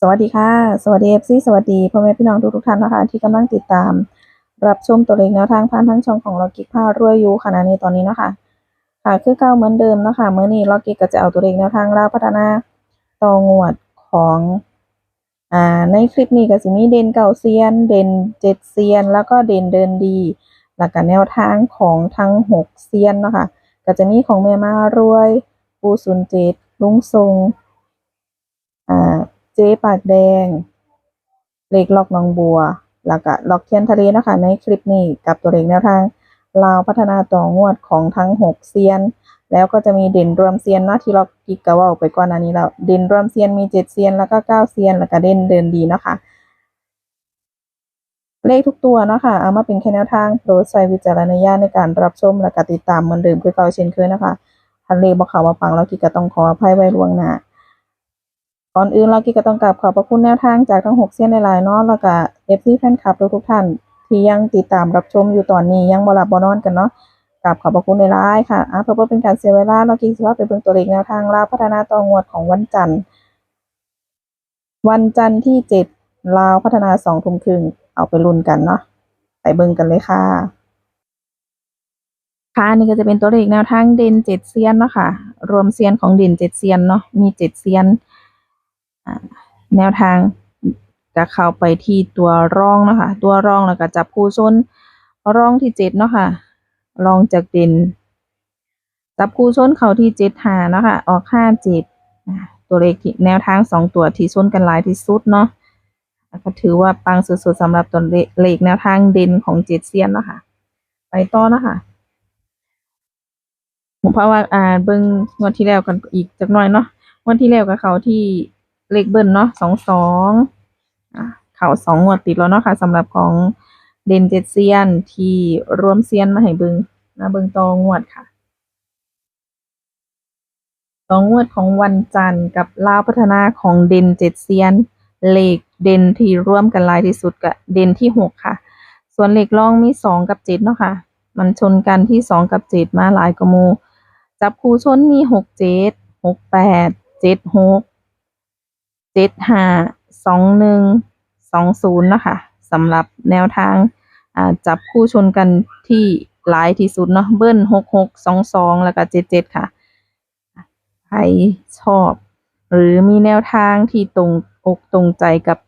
สวัสดีค่ะ สวัสดีเอฟซีสวัสดีพ่อแม่พี่น้องทุกทุกท่านนะคะที่กำลังติดตาม รับชมตัวเลขแนวทางผ่านทั้งช่องของล็อกกิกพารวยอยู่ขณะนี้ตอนนี้เนาะคะค่ะคือเก่าเหมือนเดิมเนาะคะเมื่อนี้ล็อกกิกก็จะเอาตัวเลขแนวทางราวพัฒนาต่องวดของอ่าในคลิปนี้ก็จะมีเด่นเก่าเซียน เด่นเจ็ดเซียน แล้วก็เด่นเดินดี แล้วก็แนวทางของทั้งหกเซียนเนาะคะก็จะมีของแม่มารวยปูซุนเจ็ดลุงทรงอ่า เจ๊ปากแดง เลขล็อกน้องบัว แล้วก็ล็อกเทียนทะเลนะคะ ในคลิปนี้กับตัวเลขแนวทางลาวพัฒนาต่องวดของทั้งหกเซียน แล้วก็จะมีเด่นรวมเซียนนะที่เรากิกกะเว่าไปก่อนอันนี้แล้วเด่นรวมเซียนมีเจ็ดเซียนแล้วก็เก้าเซียนแล้วก็เด่นเดินดีนะคะเลขทุกตัวนะคะเอามาเป็นแค่แนวทางโปรดใช้วิจารณญาณในการรับชมและกติดตามเหมือนเดิมคือเก่าเช่นเคยนะคะทันเลบอกเขามาฟังแล้วกิกก็ต้องขออภัยไว้ล่วงหน้า ก่อนอื่นเรากิก็ต้องกราบขอบพระคุณแนวทางจากทั้งหกเส้นในลน์เนาะแล้วก็เอฟซีแฟนคลับทุกๆท่าน ที่ยังติดตามรับชมอยู่ตอนนี้ยังบ่หลับบ่นอนกันเนาะกราบขอบพระคุณในลน์ค่ะอะเพื่อบ่เป็นการเสียเวลาเรากิสิว่าไปเบิ่งตัวเลขแนวทางลาวพัฒนาต่องวดของวันจันทร์ วันจันทร์ที่เจ็ดลาวพัฒนาสองทุ่มครึ่งเอาไปลุ้นกันเนาะไปเบิ่งกันเลยค่ะค่ะอันนี่ก็จะเป็นตัวเลขแนวทางเด่นเจ็ดเซียนเนาะค่ะรวมเซียนของเด่นเจ็ดเซียนเนาะมีเจ็ดเซียน แนวทางจะเข้าไปที่ตัวร่องนะคะ ตัวร่องแล้วก็จับคู่ชนร่องที่เจ็ดเนาะค่ะรองจากเด่นจับคู่ชนเขาที่เจ็ดหาเนาะค่ะออกห้าเจ็ดตัวเลขแนวทางสองตัวที่ชนกันหลายที่สุดเนาะก็ถือว่าปังสุดๆสำหรับตัวเลขแนวทางเด่นของเจ็ดเซียนเนาะค่ะไปต่อเนาะค่ะผมเพราะว่าอ่าเบิ่งงวดที่แล้วกันอีกจักหน่อยเนาะงวดที่แล้วกับเขาที่ เลขเบิ้ลเนาะสองสองเข่าสองงวดติดแล้วเนาะค่ะสำหรับของเดนเจ็ดเซียนที่รวมเซียนมาให้เบิงนะเบิงตองวดค่ะตองวดของวันจันทร์กับลาวพัฒนาของเดนเจ็ดเซียนเลขเดนที่ร่วมกันลายที่สุดกับเดนที่หกค่ะ ส่วนเลขรองมีสองกับเจ็ดเนาะค่ะ มันชนกันที่สองกับเจ็ดมาหลายกว่าหมูจับคู่ชนมีหกเจ็ดหกแปดเจ็ดหก เจ็ดห้าสองหนึ่งสองศูนย์นะคะสำหรับแนวทางจับคู่ชนกันที่หลายที่สุดเนาะเบิ้ลหกหกสองสองแล้วก็เจ็ดเจ็ดค่ะ ใครชอบ หรือมีแนวทางที่ตรงอกตรงใจกับ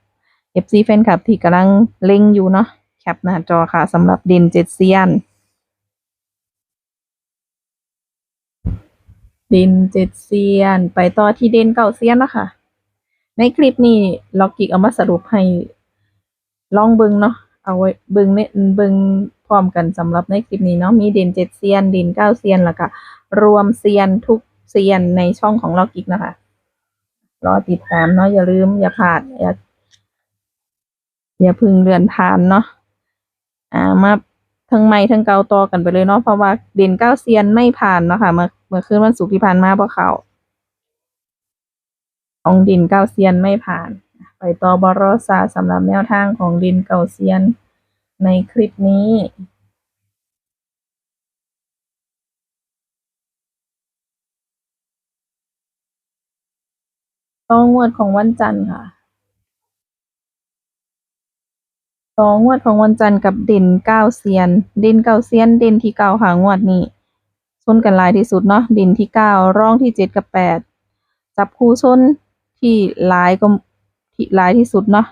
FC แฟนคลับที่กำลังเล็งอยู่เนาะแคปหน้าจอค่ะสำหรับเด่นเจ็ดเซียนเด่นเจ็ดเซียน ไปต่อที่เด่นเก้าเซียนนะคะ ในคลิปนี้ล็อกกิกเอามาสรุปให้ลองเบิงเนาะเอาไว้เบิงในเบิงพร้อมกันสำหรับในคลิปนี้เนาะมีเด่นเจ็ดเซียนเด่นเก้าเซียนแล้วก็รวมเซียนทุกเซียนในช่องของล็อกกิกนะคะรอติดตามเนาะอย่าลืมอย่าพลาดอย่าอย่าพึงเลือนผ่านเนาะอ่ามาทั้งใหม่ทั้งเกาต่อกันไปเลยเนาะเพราะว่าเด่นเก้าเซียนไม่ผ่านเนาะค่ะเมื่อเมื่อคืนวันศุกร์ที่ผ่านมาพราะเขา ของดินเก้าเซียนไม่ผ่าน ไปต่อบรอซาสำหรับแนวทางของดินเก้าเซียนในคลิปนี้ ต้องงวดของวันจันทร์ค่ะสองวดของวันจันทร์กับด่นเก้าเซียนด่นเก้าเซียนด่นที่เก้าค่ะงวดนี้ชนกันหลายที่สุดเนาะด่นที่เก้ารองที่เจ็ดกับแปดจับคู่ชน ที่หลายก็ที่หลายที่สุดเนาะ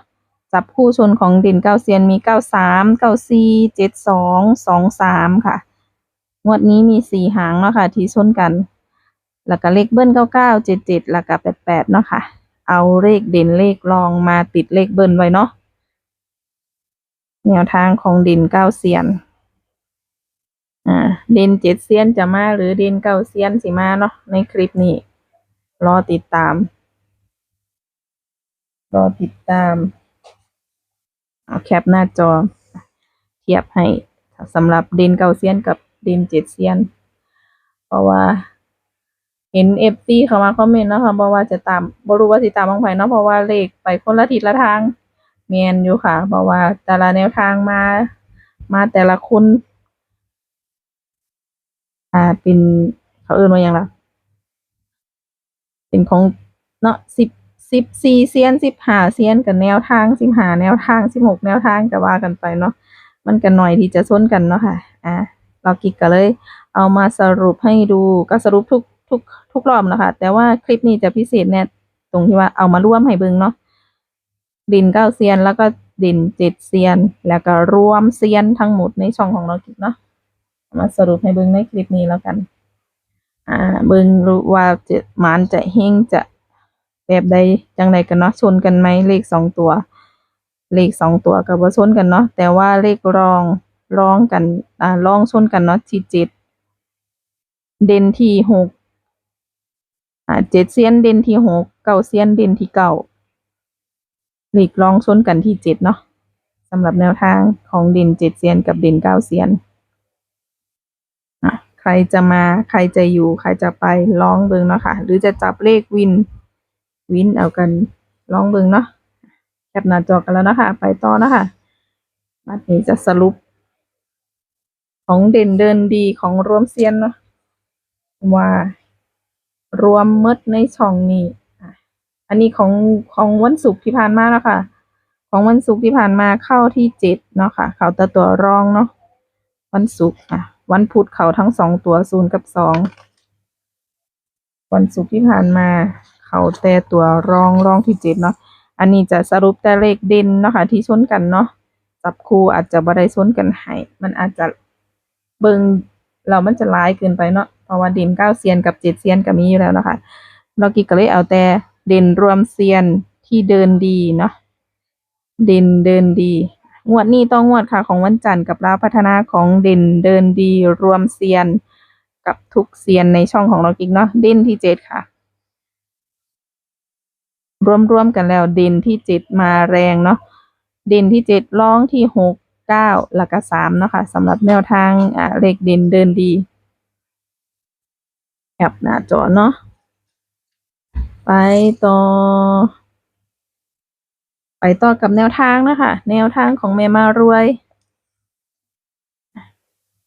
จับคู่ชนของเด่นเก้าเซียนมีเก้าสามเก้าสี่เจ็ดสองสองสามค่ะ งวดนี้มีสี่หางเนาะค่ะ ที่ชนกัน แล้วก็เลขเบิ้ลเก้าเก้าเจ็ดเจ็ดแล้วก็แปดแปดเนาะค่ะ เอาเลขเด่นเลขรองมาติดเลขเบิ้ลไว้เนาะแนวทางของเด่นเก้าเซียน อ่า เด่นเจ็ดเซียนจะมาหรือเด่นเก้าเซียนสิมาเนาะในคลิปนี้ รอติดตาม รอติดตามเอาแคปหน้าจอ เทียบให้สำหรับเดนเก้าเซียนกับเดนเจ็ดเซียน เพราะว่า เห็นเอฟซีเข้ามาคอมเมนต์นะคะบอกว่าจะตามบรู้ว่าสิตามบางไผเนาะเพราะว่าเลขไปคนละทิศละทางแมนอยู่ค่ะ เพราะว่าแต่ละแนวทางมา มาแต่ละคนอ่าเป็นเขาเอื่นว่าหยังล่ะเป็นของเนาะสิบ สิบสี่เซียนสิบห้าเซียนกับแนวทางสิบห้าแนวทางสิบหกแนวทางก็ว่ากันไปเนาะมันก็หน่อยที่จะซ้นกันเนาะค่ะอะเรากิกก็เลย เอามาสรุปให้ดูก็สรุปทุกทุกทุกรอบนะคะแต่ว่าคลิปนี้จะพิเศษเนี่ยตรงที่ว่าเอามาร่วมให้เบิ่งเนาะดินเก้าเซียนแล้วก็ดินเจ็ดเซียน แล้วก็รวมเซียนทั้งหมดในช่องของเรากิกเนาะามาสรุปให้เบิ่งในคลิปนี้แล้วกัน อ่า เบิ่งรู้ว่าจะมานจะเฮงจะ แบบใดจังใดกันเนาะชนกันไหมเลขสองตัว เลขสองตัวกับว่าชนกันเนาะแต่ว่าเลขรองรองกันอ่ารองชนกันเนาะที่เจ็ดเด่นที่หกอ่าเจ็ดเซียนเด่นที่หกเก้าเซียนเด่นที่เก้าหลีกลองชนกันที่เจ็ดเนาะสำหรับแนวทางของเด่นเจ็ดเซียนกับเด่นเก้าเซียนอะใครจะมาใครจะอยู่ใครจะไปลองเบิงเนาะค่ะหรือจะจับเลขวิน วินเอากันลองเบิ่งเนาะแคปหน้าจอกันแล้วนะคะ ไปต่อนะคะบัดนี้จะสรุป ของเด่นเดินดีของรวมเซียนเนาะว่ารวมมดในช่องนี้อันนี้ของของวันศุกร์ที่ผ่านมาแล้วค่ะ ของวันศุกร์ที่ผ่านมาเข้าที่เจ็ดเนาะค่ะ เข้าแต่ตัวรองเนาะวันศุกร์อะ วันพุธเข้าทั้งสองตัวศูนย์กับสองวันศุกร์ที่ผ่านมา เขาแต่ตัวรองรองที่เจ็ดเนาะอันนี้จะสรุปแต่เลขเด่นเนาะค่ะที่ชนกันเนาะจับคู่อาจจะบ่ได้ชนกันให้มันอาจจะเบิงเรามันจะร้ายเกินไปเนาะเพราะว่าเด่นเก้าเซียนกับเจ็ดเซียนก็มีอยู่แล้วนะคะเรากิก็เลยเอาแต่เด่นรวมเซียนที่เดินดีเนาะเด่นเดินดี งวดนี้ต้องงวดค่ะของวันจันทร์กับลาพัฒนาของเด่นเดินดีรวมเซียน กับทุกเซียนในช่องของเรากิกเนาะเด่นที่เจ็ดค่ะ รวมๆกันแล้วเด่นที่เจ็ดมาแรงเนาะเด่นที่เจ็ดรองที่หกเก้าหลักสามเนาะค่ะสำหรับแนวทางอ่าเลขเด่นเดินดีแคปหน้าจอเนาะไปต่อ ไปต่อกับแนวทางนะคะ แนวทางของแม่มารวย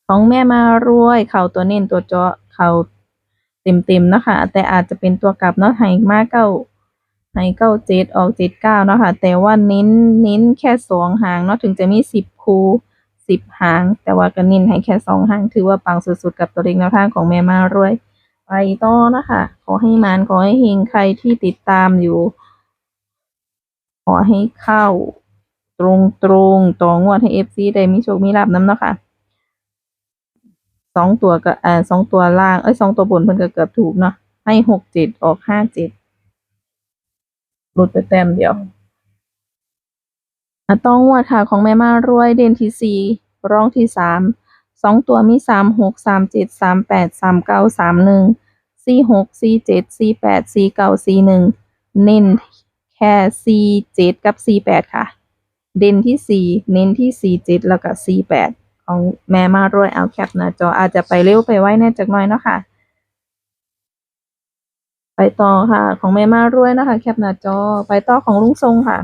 ของแม่มารวย เข่าตัวเน้นตัวเจาะเข่าเต็มเต็มๆนะคะ แต่อาจจะเป็นตัวกลับเนาะให้มาเก้า ให้เก้าเจ็ดออกเจ็ดเก้าเนาะค่ะ แต่ว่าเน้นเน้นแค่สองหางเนาะถึงจะมีสิบคูสิบหาง แต่ว่าก็เน้นให้แค่สองหาง ถือว่าปังสุดๆ กับตัวเลขแนวทางของแม่มารวย ไปต่อนะคะ ขอให้มานขอให้เฮงใครที่ติดตามอยู่ ขอให้เข้า ตรงตรงต่องวดให้เอฟซีได้มีโชคมีลาบน้ำเนาะค่ะสองตัวก็เอ่อสองตัวล่างเอ้ยสองตัวบนเพิ่นก็เกือบถูกเนาะให้หกเจ็ดออกห้าเจ็ด หลุดไปแต้มเดียวอะต้องงวดค่ะของแม่มารวยเด่นที่สี่รองที่สามสองตัวมีสามหกสามเจ็ดสามแปดสามเก้าสามหนึ่งสี่หกสี่เจ็ดสี่แปดสี่เก้าสี่หนึ่งเน้นแค่สี่เจ็ดกับสี่แปดค่ะ เด่นที่สี่เน้นที่สี่เจ็ดแล้วก็สี่แปดของแม่มารวยเอาแคปหน้าจออาจจะไปเร็วไปไวแน่จักหน่อยเนาะค่ะ ไปต่อค่ะ ของแม่มารวยนะคะ แคปหน้าจอ ไปต่อของลุงทรงค่ะ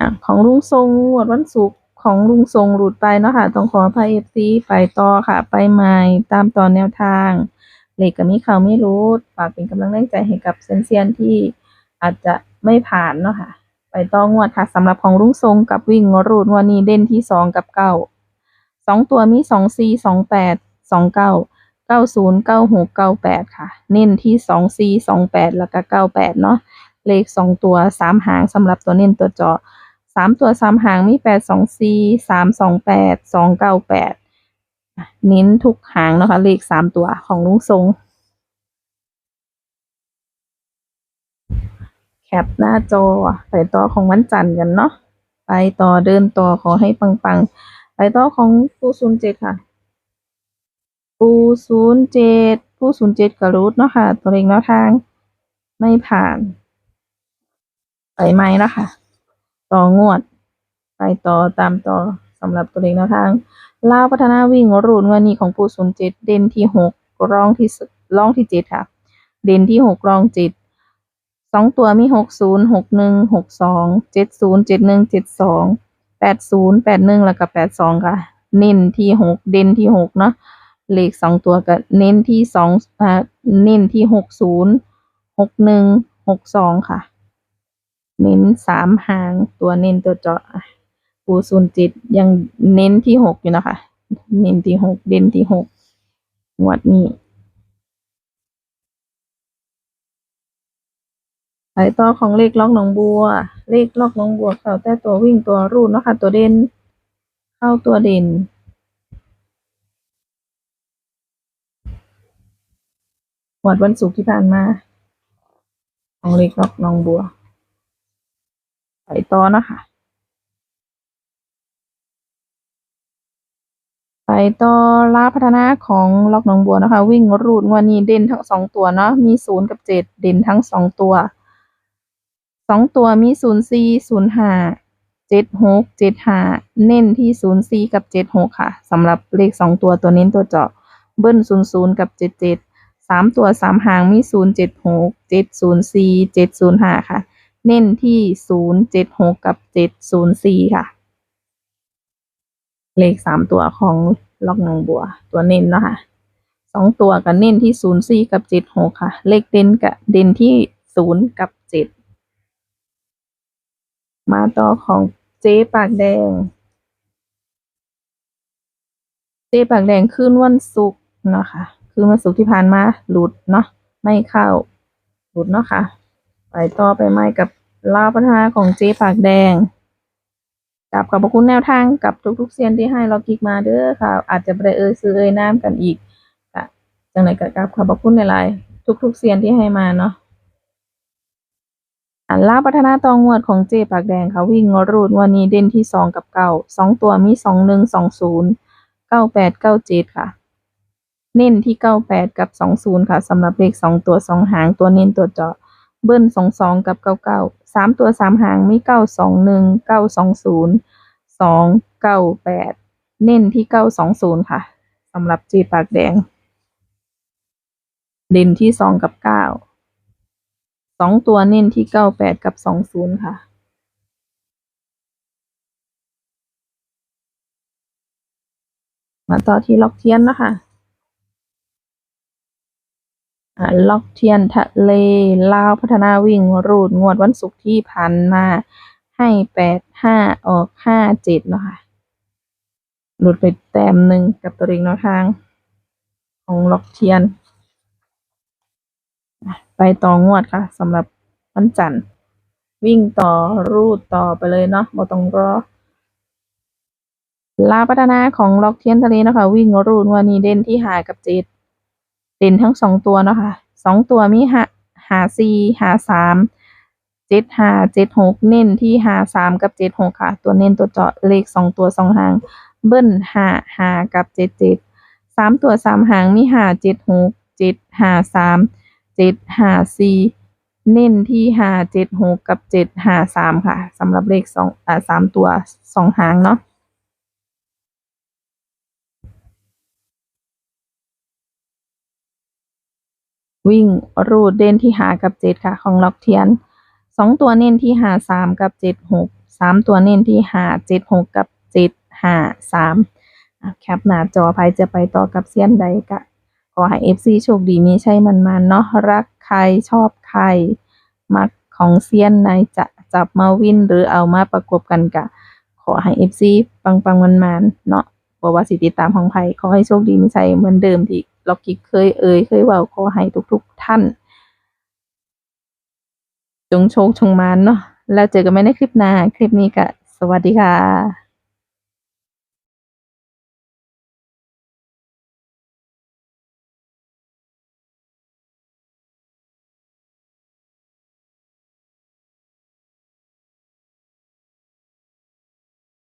อของลุงทรงวดวันศุกร์ของลุงทรงหลุดไปเนาะค่ะ ต้องขออภัยเอฟซีไปต่อค่ะ ไปใหม่ตามตอนแนวทางเหล็กกับมีเขาวไม่รู้ฝากเป็นกำลังแรงใจให้กับเซนเซียนที่อาจจะไม่ผ่านเนาะค่ะ ไปต่องวดค่ะสำหรับของลุงทรงกับวิ่งรูดวันนี้เด่นที่สองกับเก้าสองตัวมีสองสี่สองแปดสองเก้า เก้าศูนย์เก้าหกเก้าแปดค่ะ เน้นที่สองสี่สองแปดแล้วก็เก้าแปดเนาะเลขสองตัวสามหางสำหรับตัวเน้นตัวเจาะสามตัวสามหางมีแปดสองสี่สามสองแปดสองเก้าแปดเน้นทุกหางนะคะ เลขสามตัวของลุงทรงแคปหน้าจอไปต่อของวันจันทร์กันเนาะไปต่อเดินต่อขอให้ปังๆ ไปต่อของปูศูนย์เจ็ดค่ะ ปูศูนย์เจ็ดปูศูนย์เจ็ดกระรุดเนาะค่ะ ตัวเลขแนวทาง ไม่ผ่าน ไปไหมเนาะค่ะ ต่องวด ไปต่อตามต่อสำหรับตัวเลขแนวทางลาวพัฒนาวิ่งรูนวันนี้ของปูศูนย์เจ็ดเด่นที่หกรองที่สรองที่เจ็ดค่ะ เด่นที่หกรองเจ็ดสองตัวมีหกศูนย์หกหนึ่งหกสองเจ็ดศูนย์เจ็ดหนึ่งเจ็ดสองแปดศูนย์แปดหนึ่งแล้วก็แปดสองค่ะ เน้นที่หกเด่นที่หกเนาะ เลขสองตัวก็เน้นที่สองอ่าเน้นที่หกศูนย์หกหนึ่งหกสองค่ะ เน้นสามหางตัวเน้นตัวเจาะอะปูศูนย์จิตยังเน้นที่หกอยู่นะคะ เน้นที่หกเด่นที่หกงวดนี้ไปต่อของเลขล็อกหนองบัว เลขล็อกหนองบัวเข้าแต่ตัววิ่งตัวรูดเนาะค่ะ ตัวเด่นเข้าตัวเด่น หมดวันศุกร์ที่ผ่านมาของเล็กนอกน้องบัวไปต่อเนาะคะไปต่อลาพัฒนาของล็อกหนองบัวนะคะ วิ่งรูดงวันนี้เด่นทั้งสองตัวเนาะมีศูนย์กับเจ็ดเด่นทั้งสองตัวสองตัวมีศูนย์สี่ศูนย์ห้าเจ็ดหกเจ็ดห้าเน้นที่ศูนย์สี่กับเจ็ดหกค่ะสำหรับเลขสองตัวตัวเน้นตัวเจาะเบิ้ลศูนย์ศูนย์กับเจ็ดเจ็ด สามตัวสามหางมีศูนย์เจ็ดหกเจ็ดศูนย์สี่เจ็ดศูนย์ห้าค่ะ เน้นที่ศูนย์เจ็ดหกกับเจ็ดศูนย์สี่ค่ะ เลขสามตัวของล็อกนองบัว ตัวเน้นเนาะค่ะสองตัวกับเน้นที่ศูนย์สี่กับเจ็ดหกค่ะ เลขเด่นกับเด่นที่ศูนย์กับเจ็ดมาต่อของเจ๊ปากแดง เจ๊ปากแดงคืนวันศุกร์เนาะค่ะ คืนวันศุกร์ที่ผ่านมาหลุดเนาะไม่เข้า หลุดเนาะค่ะ ไปต่อไปไม่กับลาวพัฒนาของเจ๊ปากแดงกับขอบคุณแนวทางกับทุกๆเซียนที่ให้เราคลิกมาเด้อค่ะ อาจจะไปเอ่ยซื้อเอ่ยน้ำกันอีกค่ะจังไหนกับกับขอบคุณหลายๆทุกๆเซียนที่ให้มาเนาะอันลาพัฒนาตองงวดของเจ๊ปากแดงค่ะวิ่งรูดวันนี้เด่นที่สองกับเก้าสองตัวมีสองหนึ่งสองศูนย์เก้าแปดเก้าเจ็ดค่ะ เน้นที่เก้าแปดกับสองศูนย์ค่ะสำหรับเลขสองตัวสองหางตัวเน้นตัวเจาะเบิ้ลสองสองกับเก้าเก้าสามตัวสามหางมีเก้าสองหนึ่งเก้าสองศูนย์สองเก้าแปดเน้นที่เก้าสองศูนย์ค่ะสำหรับจีปากแดง เด่นที่สองกับเก้าสองตัวเน้นที่เก้าแปดกับสองศูนย์ค่ะมาต่อที่ล็อกเทียนนะคะ ล็อกเทียนทะเลลาวพัฒนาวิ่งรูดงวดวันศุกร์ที่ผ่านมาให้แปดห้าออกห้าเจ็ดเนาะค่ะหลุดไปแต้มหนึ่งกับตัวเองแนวทาง ของล็อกเทียน ไปต่องวดค่ะสำหรับวันจันทร์วิ่งต่อรูดต่อไปเลยเนาะบ่ต้องรอลาพัฒนาของล็อกเทียนทะเลเนาะคะ วิ่งรูดวันนี้เด่นที่หากับเจ็ด เด่นทั้งสองตัวเนาะค่ะสองตัวมีหาหาสี่หาสามเจ็ดหาเจ็ดหกเน้นที่หาสามกับเจ็ดหกค่ะ ตัวเน้นตัวเจาะเลขสองตัวสองหาง เบิ้ลหาหากับเจ็ดเจ็ดสามตัวสามหางมีหาเจ็ดหกเจ็ดหาสามเจ็ดหาสี่เน้นที่หาเจ็ดหกกับเจ็ดหาสามค่ะสำหรับเลขสองอ่าสามตัวสองหางเนาะ วิ่งรูดเด่นที่หากับเจ็ดค่ะ ของล็อกเทียนสองตัวเน้นที่หาสามกับเจ็ดหกสามตัวเน้นที่หาเจ็ดหกกับเจ็ดหาสามแคปหน้าจอภัยจะไปต่อกับเซียนใดกะขอให้เอฟซีโชคดีมีใช่มันมันเนาะรักใครชอบใคร มักของเซียนไหนจะจับมาวินหรือเอามาประกบกันกะ ขอให้เอฟซีปังปังมันมันเนาะบอกว่าสิติดตามของไผขอให้โชคดีมีชัยเหมือนเดิมที่ เรากิกเคยเอ่ยเคยเว่าขอให้ทุกๆท่าน จงโชคชงมานเนาะแล้วเจอกันใหม่ในคลิปหน้า คลิปนี้ก็สวัสดีค่ะ